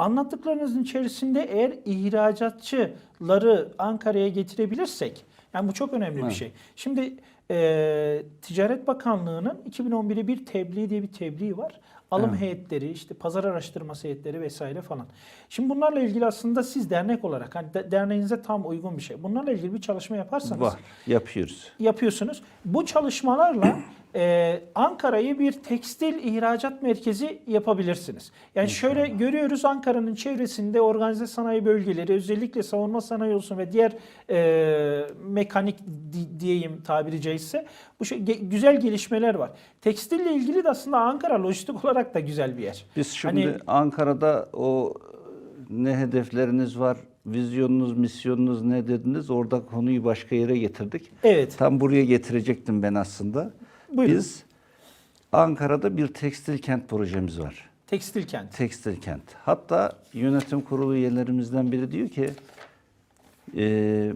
anlattıklarınızın içerisinde eğer ihracatçıları Ankara'ya getirebilirsek, yani bu çok önemli bir Evet. şey. Şimdi e, Ticaret Bakanlığı'nın 2011'de bir tebliğ diye bir tebliği var. Alım Evet. heyetleri, işte pazar araştırması heyetleri vesaire falan. Şimdi bunlarla ilgili aslında siz dernek olarak, hani de- derneğinize tam uygun bir şey. Bunlarla ilgili bir çalışma yaparsanız Var, yapıyoruz. yapıyorsunuz. Bu çalışmalarla e, Ankara'yı bir tekstil ihracat merkezi yapabilirsiniz. Yani şöyle görüyoruz Ankara'nın çevresinde organize sanayi bölgeleri özellikle savunma sanayi olsun ve diğer e, mekanik di- diyeyim tabiri caizse bu şey, ge- güzel gelişmeler var. Tekstille ilgili de aslında Ankara lojistik olarak da güzel bir yer. Biz şimdi Hani- Ankara'da o ne hedefleriniz var, vizyonunuz, misyonunuz ne dediniz? Orada konuyu başka yere getirdik. Evet. Tam buraya getirecektim ben aslında. Buyurun. Biz Ankara'da bir tekstil kent projemiz var. Tekstil kent. Tekstil kent. Hatta yönetim kurulu üyelerimizden biri diyor ki e,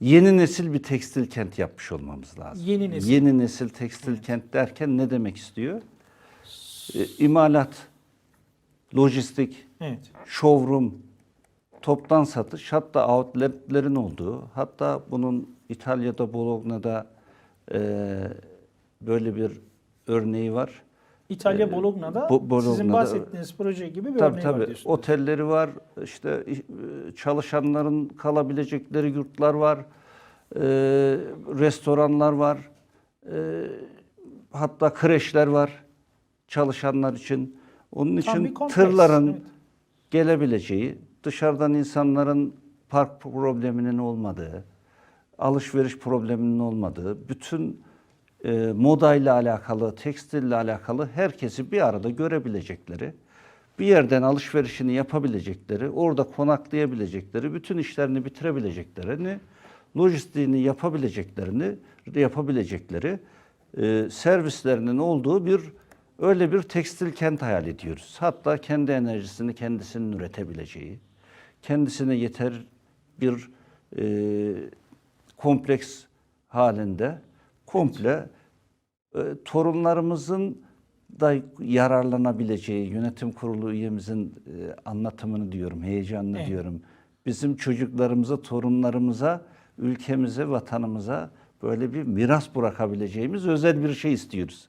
yeni nesil bir tekstil kent yapmış olmamız lazım. Yeni nesil. Yeni nesil tekstil kent derken ne demek istiyor? E, imalat, lojistik, Evet. showroom, toptan satış, hatta outletlerin olduğu, hatta bunun İtalya'da, Bologna'da e, böyle bir örneği var. İtalya Ee, Bologna'da Bo- Bologna'da- sizin bahsettiğiniz proje gibi bir Tabii örneği var tabii. diyorsunuz. Otelleri var, işte e, çalışanların kalabilecekleri yurtlar var, e, restoranlar var, e, hatta kreşler var çalışanlar için. Onun Tam için kompleks, tırların evet. gelebileceği, dışarıdan insanların park probleminin olmadığı, alışveriş probleminin olmadığı, bütün e, modayla alakalı, tekstille alakalı herkesi bir arada görebilecekleri, bir yerden alışverişini yapabilecekleri, orada konaklayabilecekleri, bütün işlerini bitirebileceklerini, lojistiğini yapabileceklerini, yapabilecekleri e, servislerinin olduğu bir öyle bir tekstil kent hayal ediyoruz. Hatta kendi enerjisini kendisinin üretebileceği, kendisine yeter bir e, kompleks halinde komple e, torunlarımızın da yararlanabileceği yönetim kurulu üyemizin e, anlatımını diyorum, heyecanını Evet. diyorum. Bizim çocuklarımıza, torunlarımıza, ülkemize, vatanımıza böyle bir miras bırakabileceğimiz özel bir şey istiyoruz.